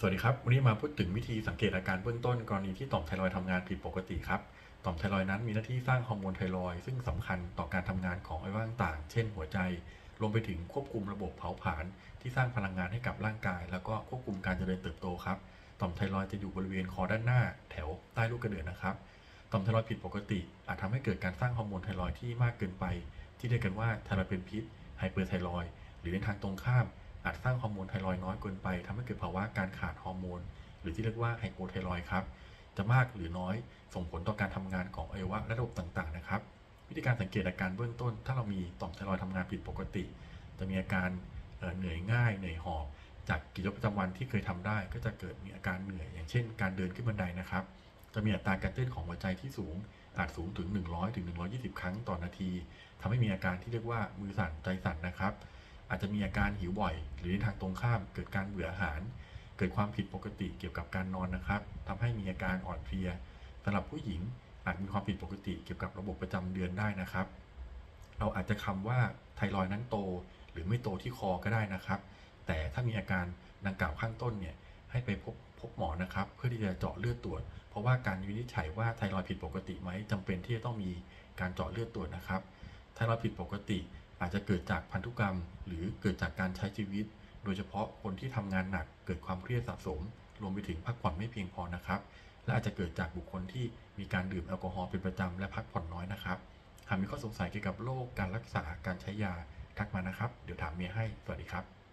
สวัสดีครับ วันนี้มาพูดถึงวิธีสังเกตอาการเบื้องต้นกรณีที่ต่อมไทรอยทำงานผิดปกติครับ ต่อมไทรอยนั้นมีหน้าที่สร้างฮอร์โมนไทรอยซึ่งสำคัญต่อการทำงานของอวัยวะต่างๆ เช่นหัวใจ รวมไปถึงควบคุมระบบเผาผลาญที่สร้างพลังงานให้กับร่างกาย แล้วก็ควบคุมการเจริญเติบโตครับ ต่อมไทรอยจะอยู่บริเวณคอด้านหน้า แถวใต้ลูกกระเดือกนะครับ ต่อมไทรอยผิดปกติ อาจทำให้เกิดการสร้างฮอร์โมนไทรอยที่มากเกินไป ที่เรียกกันว่าไทรอยเป็นพิษไฮเปอร์ไทรอยหรือในทางตรงข้าม อาจสร้างฮอร์โมนไทรอยน้อยเกินไปทำให้เกิดภาวะการขาดฮอร์โมน หรือที่เรียกว่าไฮโปไทรอยครับ จะมากหรือน้อยส่งผลต่อการทำงานของอวัยวะและระบบต่างๆนะครับ วิธีการสังเกตอาการเบื้องต้น ถ้าเรามีต่อมไทรอยด์ทำงานผิดปกติ จะมีอาการเอ่อเหนื่อยง่ายเหนื่อยหอบ จากกิจวัตรประจำวันที่เคยทำได้ ก็จะเกิดมีอาการเหนื่อย อย่างเช่น การเดินขึ้นบันไดนะครับ จะมีอัตราการเต้นของหัวใจที่สูงอาจสูงถึง 100ถึง120 ครั้งต่อนาทีทำให้มีอาการที่เรียกว่ามือสั่นใจสั่นนะครับ อาจจะมีอาการหิวบ่อย หรือในทางตรงข้ามเกิดการเบื่ออาหาร เกิดความผิดปกติเกี่ยวกับการนอนนะครับทำให้มีอาการอ่อนเพลียสำหรับผู้หญิงอาจมีความผิดปกติเกี่ยวกับระบบประจำเดือนได้นะครับ เราอาจจะคำว่าไทรอยด์นั้นโต หรือไม่โตที่คอก็ได้นะครับ แต่ถ้ามีอาการดังกล่าวข้างต้นเนี่ยให้ไปพบพบหมอนะครับ เพื่อที่จะเจาะเลือดตรวจ เพราะว่าการวินิจฉัยว่าไทรอยด์ผิดปกติไหมจำเป็นที่จะต้องมีการเจาะเลือดตรวจนะครับไทรอยผิดปกติ อาจจะเกิดจากพันธุกรรม หรือเกิดจากการใช้ชีวิต โดยเฉพาะคนที่ทำงานหนักเกิดความเครียดสะสม รวมไปถึงพักผ่อนไม่เพียงพอนะครับ และอาจจะเกิดจากบุคคลที่มีการดื่มแอลกอฮอล์เป็นประจำและพักผ่อนน้อยนะครับ หากมีข้อสงสัยเกี่ยวกับโรคการรักษาการใช้ยาทักมานะครับ เดี๋ยวถามเมียให้ สวัสดีครับ